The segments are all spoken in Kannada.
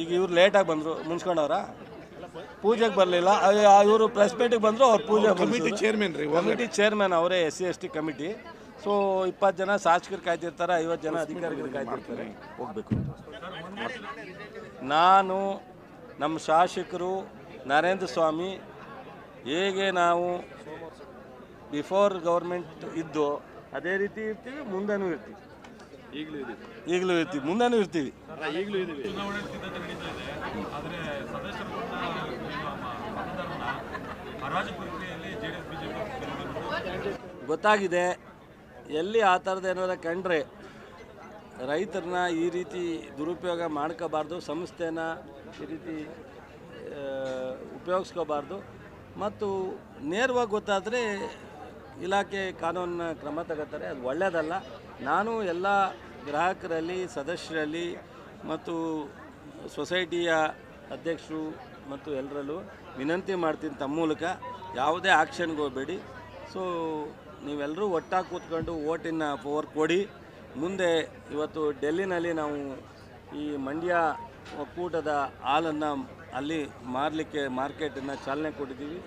ಈಗ ಇವ್ರು ಲೇಟಾಗಿ ಬಂದರು ಮುನ್ಸ್ಕೊಂಡವ್ರ. ಪೂಜೆಗೆ ಬರಲಿಲ್ಲ. ಇವರು ಪ್ರೆಸ್ ಮೀಟಿಗೆ ಬಂದರು ಅವ್ರು ಪೂಜೆ ಕಮಿಟಿ ಚೇರ್ಮನ್ ರೀ ಕಮಿಟಿ ಚೇರ್ಮನ್ ಅವರೇ S C S T committee so ಇಪ್ಪತ್ತು ಜನ ಶಾಸಕರು ಕಾಯ್ತಿರ್ತಾರೆ ಐವತ್ತು ಜನ ಅಧಿಕಾರಿಗಳು ಕಾಯ್ತಿರ್ತಾರೆ. ಹೋಗಬೇಕು. ನಾನು ನಮ್ಮ ಶಾಸಕರು ನರೇಂದ್ರ ಸ್ವಾಮಿ ಹೇಗೆ ನಾವು ಬಿಫೋರ್ ಗೌರ್ಮೆಂಟ್ ಇದ್ದು ಅದೇ ರೀತಿ ಇರ್ತೀವಿ ಮುಂದೆನೂ ಇರ್ತೀವಿ. ಈಗಲೂ ಇದೆ. ಈಗಲೂ ಇರ್ತೀವಿ ಮುಂದೆನೂ ಇರ್ತೀವಿ. ಈಗಲೂ ಇದೀವಿ ಚುನಾವಣೆ ಸಿದ್ಧತೆ ನಡೀತಾ ಇದೆ ಆದರೆ ಸದಸ್ಯರು ಕೂಡ ಏನು ಮತದಾರರನ್ನ ಹರಾಜು ಪ್ರಕ್ರಿಯೆಯಲ್ಲಿ ಜೆ ಡಿ ಎಸ್ ಬಿಜೆಪಿ ಗೊತ್ತಾಗಿದೆ ಎಲ್ಲಿ ಆ ಥರದ್ದು ಏನಾರ ಕಂಡ್ರೆ ರೈತರನ್ನ ಈ ರೀತಿ ದುರುಪಯೋಗ ಮಾಡ್ಕೋಬಾರ್ದು ಸಂಸ್ಥೆನ ಈ ರೀತಿ ಉಪಯೋಗಿಸ್ಕೋಬಾರ್ದು. ಮತ್ತು ನೇರವಾಗಿ ಗೊತ್ತಾದರೆ ಇಲಾಖೆ ಕಾನೂನಿನ ಕ್ರಮ ತಗೋತಾರೆ ಅದು ಒಳ್ಳೆಯದಲ್ಲ ನಾನು ಎಲ್ಲ ಗ್ರಾಹಕರಲ್ಲಿ, ಸದಸ್ಯರಲ್ಲಿ ಮತ್ತು ಸೊಸೈಟಿಯ ಅಧ್ಯಕ್ಷರು ಮತ್ತು ಎಲ್ಲರಲ್ಲೂ ವಿನಂತಿ ಮಾಡ್ತೀನಿ ತಮ್ಮ ಮೂಲಕ. ಯಾವುದೇ ಆಕ್ಷನ್ಗೆ ಹೋಗಬೇಡಿ. ಸೊ ನೀವೆಲ್ಲರೂ ಒಟ್ಟಾಗಿ ಕೂತ್ಕೊಂಡು ಓಟಿನ ಪವರ್ ಕೊಡಿ. ಮುಂದೆ ಇವತ್ತು ಡೆಲ್ಲಿನಲ್ಲಿ ನಾವು ಈ ಮಂಡ್ಯ ಒಕ್ಕೂಟದ ಹಾಲನ್ನು ಅಲ್ಲಿ ಮಾರಲಿಕ್ಕೆ, ಮಾರ್ಕೆಟನ್ನು ಚಾಲನೆ ಕೊಟ್ಟಿದ್ದೀವಿ.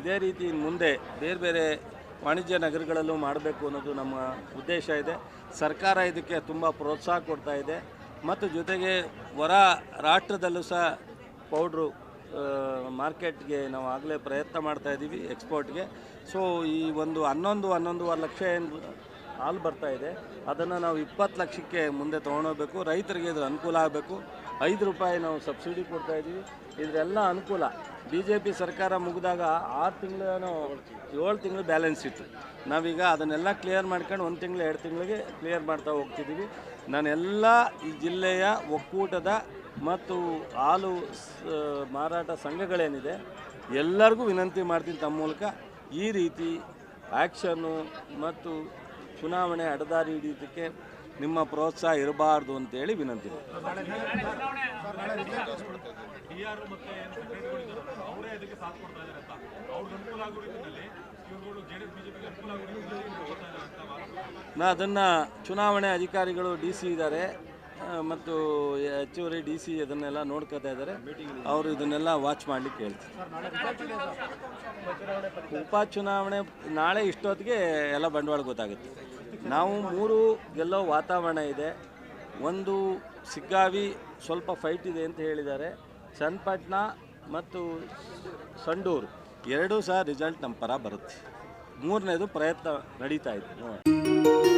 ಇದೇ ರೀತಿ ಮುಂದೆ ಬೇರೆ ಬೇರೆ ವಾಣಿಜ್ಯ ನಗರಗಳಲ್ಲೂ ಮಾಡಬೇಕು ಅನ್ನೋದು ನಮ್ಮ ಉದ್ದೇಶ ಇದೆ. ಸರ್ಕಾರ ಇದಕ್ಕೆ ತುಂಬ ಪ್ರೋತ್ಸಾಹ ಕೊಡ್ತಾ ಇದೆ. ಮತ್ತು ಜೊತೆಗೆ ಹೊರ ರಾಷ್ಟ್ರದಲ್ಲೂ ಸಹ ಪೌಡ್ರು ಮಾರ್ಕೆಟ್ಗೆ ನಾವು ಆಗಲೇ ಪ್ರಯತ್ನ ಮಾಡ್ತಾ ಇದ್ದೀವಿ ಎಕ್ಸ್ಪೋರ್ಟ್ಗೆ. ಸೊ, ಈ ಒಂದು ಹನ್ನೊಂದು, ಹನ್ನೊಂದುವರೆ ಲಕ್ಷ ಏನು ಹಾಲು ಬರ್ತಾ ಇದೆ. ಅದನ್ನು ನಾವು ಇಪ್ಪತ್ತು ಲಕ್ಷಕ್ಕೆ ಮುಂದೆ ತೊಗೊಂಡೋಗ್ಬೇಕು. ರೈತರಿಗೆ ಇದು ಅನುಕೂಲ ಆಗಬೇಕು. ಐದು ರೂಪಾಯಿ ನಾವು ಸಬ್ಸಿಡಿ ಕೊಡ್ತಾ ಇದ್ದೀವಿ. ಇದರೆಲ್ಲ ಅನುಕೂಲ. ಬಿ ಜೆ ಪಿ ಸರ್ಕಾರ ಮುಗಿದಾಗ ಆರು ತಿಂಗಳು ಏಳು ತಿಂಗಳು ಬ್ಯಾಲೆನ್ಸ್ ಇತ್ತು. ನಾವೀಗ ಅದನ್ನೆಲ್ಲ ಕ್ಲಿಯರ್ ಮಾಡ್ಕೊಂಡು ಒಂದು ತಿಂಗಳು, ಎರಡು ತಿಂಗಳಿಗೆ ಕ್ಲಿಯರ್ ಮಾಡ್ತಾ ಹೋಗ್ತಿದ್ದೀವಿ. ನಾನೆಲ್ಲ ಈ ಜಿಲ್ಲೆಯ ಒಕ್ಕೂಟದ ಮತ್ತು ಹಾಲು ಮಾರಾಟ ಸಂಘಗಳೇನಿದೆ, ಎಲ್ಲರಿಗೂ ವಿನಂತಿ ಮಾಡ್ತೀನಿ ತಮ್ಮ ಮೂಲಕ. ಈ ರೀತಿ ಆ್ಯಕ್ಷನ್ನು ಮತ್ತು ಚುನಾವಣೆ ಅಡದಾರಿ ಹಿಡಿಯೋದಕ್ಕೆ ನಿಮ್ಮ ಪ್ರೋತ್ಸಾಹ ಇರಬಾರ್ದು ಅಂತೇಳಿ ವಿನಂತಿ. ನಾ ಅದನ್ನು ಚುನಾವಣೆ ಅಧಿಕಾರಿಗಳು ಡಿ ಸಿ ಇದ್ದಾರೆ ಮತ್ತು ಹೆಚ್ಚುವರಿ ಡಿ ಸಿ ಅದನ್ನೆಲ್ಲ ನೋಡ್ಕೋತಾ ಇದ್ದಾರೆ. ಅವರು ಇದನ್ನೆಲ್ಲ ವಾಚ್ ಮಾಡಲಿಕ್ಕೆ ಹೇಳ್ತಾರೆ ಉಪಚುನಾವಣೆ ನಾಳೆ ಇಷ್ಟೊತ್ತಿಗೆ ಎಲ್ಲ ಬಂಡವಾಳ ಗೊತ್ತಾಗುತ್ತೆ. ನಾವು ಮೂರು ಗೆಲ್ಲೋ ವಾತಾವರಣ ಇದೆ. ಒಂದು ಸಿಗ್ಗಾವಿ ಸ್ವಲ್ಪ ಫೈಟ್ ಇದೆ ಅಂತ ಹೇಳಿದ್ದಾರೆ. ಚನ್ನಪಟ್ಟಣ ಮತ್ತು ಸಂಡೂರು ಎರಡೂ ಸಹ ರಿಸಲ್ಟ್ ನಮ್ಮ ಪರ ಬರುತ್ತೆ. ಮೂರನೇದು ಪ್ರಯತ್ನ ನಡೀತಾ ಇದೆ.